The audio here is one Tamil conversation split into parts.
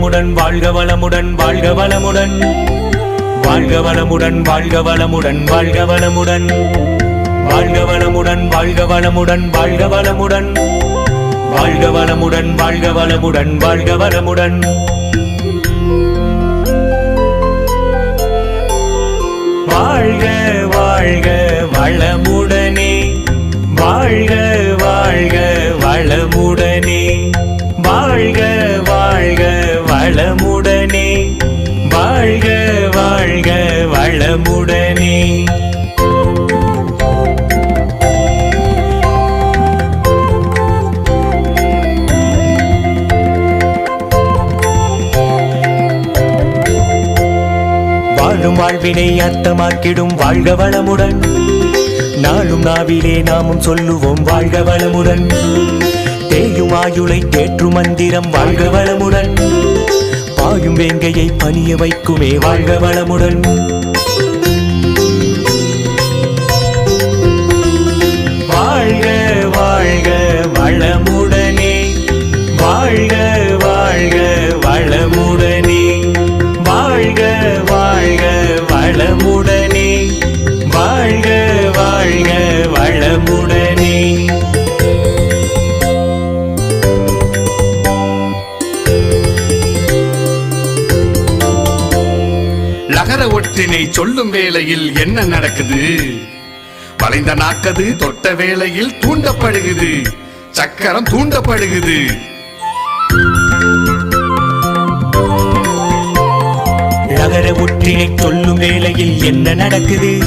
வாழ்க வளமுடன் வாழ்க வளமுடன். வாழ்க வளமுடன் வாழ்க வளமுடன் வாழ்க வளமுடன். வாழ்க வளமுடன் வாழ்க வளமுடன் வாழ்க வளமுடன். வாழ்க வளமுடன் வாழ்க வளமுடன் வாழ்க வளமுடன். வாழ்க வாழ்க வளமு வளமுடனே. வாழ்க வாழ்க வளமுடனே. வாழும் வாழ்வினை அர்த்தமாக்கிடும் வாழ்க வளமுடன். நாளும் நாவிலே நாமும் சொல்லுவோம் வாழ்க வளமுடன். தேயும் ஆயுளை தேற்றும் மந்திரம் வாழ்க வளமுடன். பாயும் வேங்கையை பணிய வைக்குமே வாழ்க வளமுடன். லகர சொல்லும் வேளையில் என்ன நடக்குது? வளைந்த நாக்கது தொட்ட வேளையில் தூண்டப்படுகுது. சக்கரம் தூண்டப்படுகுது. நகர ஒற்றினை சொல்லும் வேளையில் என்ன நடக்குது?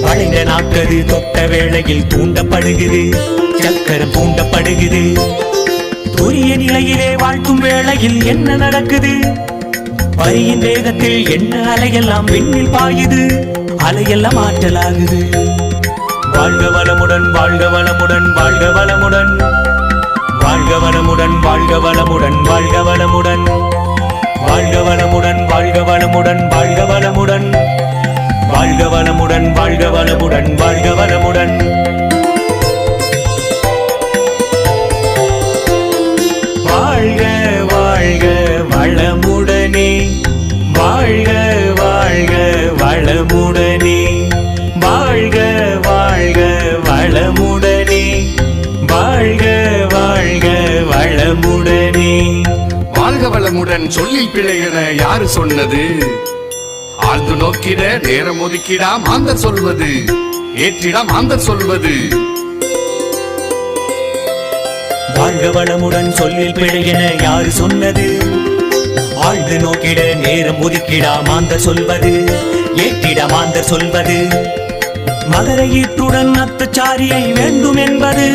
வளைந்த நாக்கது தொட்ட வேளையில் தூண்டப்படுகுது. சக்கரம் தூண்டப்படுகுது. துரிய நிலையிலே வாழ்த்தும் வேளையில் என்ன நடக்குது? வரியின் வேகத்தில் என்ன அலையெல்லாம் விண்ணில் பாயுது? அலையெல்லாம் ஆற்றலாகுது. வாழ்க வளமுடன் வாழ்க வளமுடன் வாழ்க வளமுடன். வாழ்க வளமுடன் வாழ்க வளமுடன் வாழ்க வளமுடன். வாழ்க வளமுடன் வாழ்க வளமுடன் வாழ்க வளமுடன். வாழ்க வளமுடன் வாழ்க வளமுடன் வாழ்க வளமுடன். வாழ்க வளமுடன் சொல்லில் பிழை என யாரு சொன்னது? ஆழ்ந்து நோக்கிட நேரம் ஒதுக்கிடா மாந்தர் சொல்வது. ஏற்றிடா மாந்தர் சொல்வது. வாழ்க வளமுடன் சொல்லில் பிழை என யாரு சொன்னது? ஆழ்ந்து நோக்கிட நேரம் ஒதுக்கிடா மாந்தர் சொல்வது. ஏற்றிட மாந்தர் சொல்வது. மகர ஈற்றுடன் அத்துச்சாரியை வேண்டும் என்பது.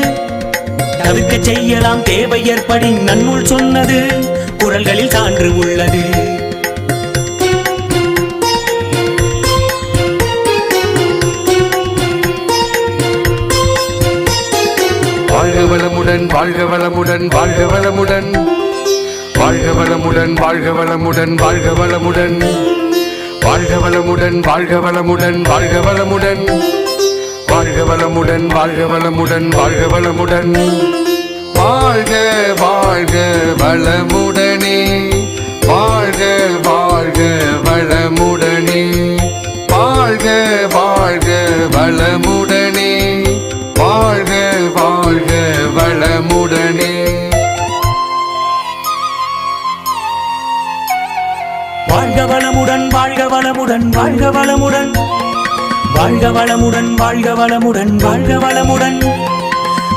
தவிர்க்க செய்யலாம் தேவை ஏற்படி நன்னூல் சொன்னது. குரல்களில் சான்று உள்ளது. வாழ்க வளமுடன் வாழ்க வளமுடன் வாழ்க வளமுடன். வாழ்க வளமுடன் வாழ்க வளமுடன் வாழ்க வளமுடன். வாழ்க வளமுடன் வாழ்க வளமுடன் வாழ்க வளமுடன். வாழ்க வளமுடன் வாழ்க வளமுடன் வாழ்க வளமுடன். வாழ்க வாழ்க வளமுடனே. வாழ்க வாழ்க வளமுடனே. வாழ்க வாழ்க வளமுடனே. வாழ்க வாழ்க வளமுடனே. வாழ்க வளமுடன் வாழ்க வளமுடன் வாழ்க வளமுடன். வாழ்க வளமுடன் வாழ்க வளமுடன் வாழ்க வளமுடன்.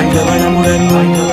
Ay, te voy a morir,